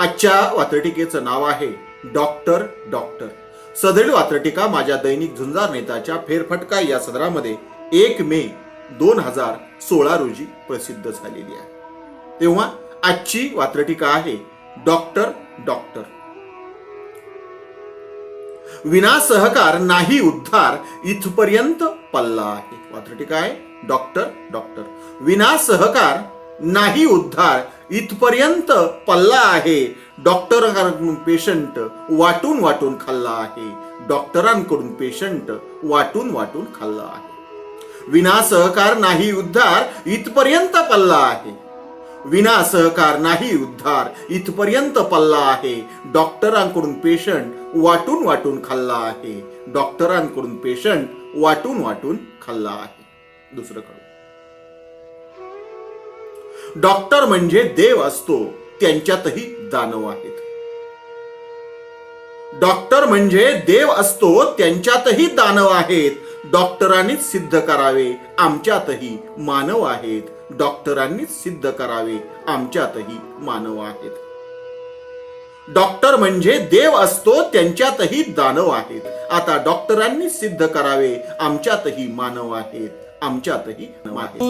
आजच्या वात्रटिकेचं नाव आहे doctor doctor. सदरील वात्रटिका माझ्या दैनिक झुंजार नेताच्या फेरफटका या सदरामध्ये एक मे दोन हजार सोळा रोजी प्रसिद्ध झालेली आहे. तेव्हा आजची वात्रटिका आहे डॉक्टर डॉक्टर. विना सहकार नाही उद्धार इथपर्यंत पल्ला आहे. वात्रटिका आहे डॉक्टर डॉक्टर. विना सहकार नाही उद्धार इथपर्यंत पल्ला आहे. डॉक्टरांकडून पेशंट वाटून वाटून खाल्ला आहे. डॉक्टरांकडून पेशंट वाटून वाटून खाल्ला आहे. विना सहकार नाही उद्धार इथपर्यंत पल्ला आहे. विना सहकार नाही उद्धार इथपर्यंत पल्ला आहे. डॉक्टरांकडून पेशंट वाटून वाटून खाल्ला आहे. डॉक्टरांकडून पेशंट वाटून वाटून खाल्ला आहे. दुसरं कडून डॉक्टर म्हणजे देव असतो. त्यांच्यातही दानव आहेत. डॉक्टर म्हणजे देव असतो त्यांच्यातही दानव आहेत. डॉक्टरांनीच सिद्ध करावे आमच्यातही मानव आहेत. डॉक्टरांनीच सिद्ध करावे आमच्यातही मानव आहेत. डॉक्टर म्हणजे देव असतो त्यांच्यातही दानव आहेत. आता डॉक्टरांनी सिद्ध करावे आमच्यातही मानव आहेत. आमच्यातही मानव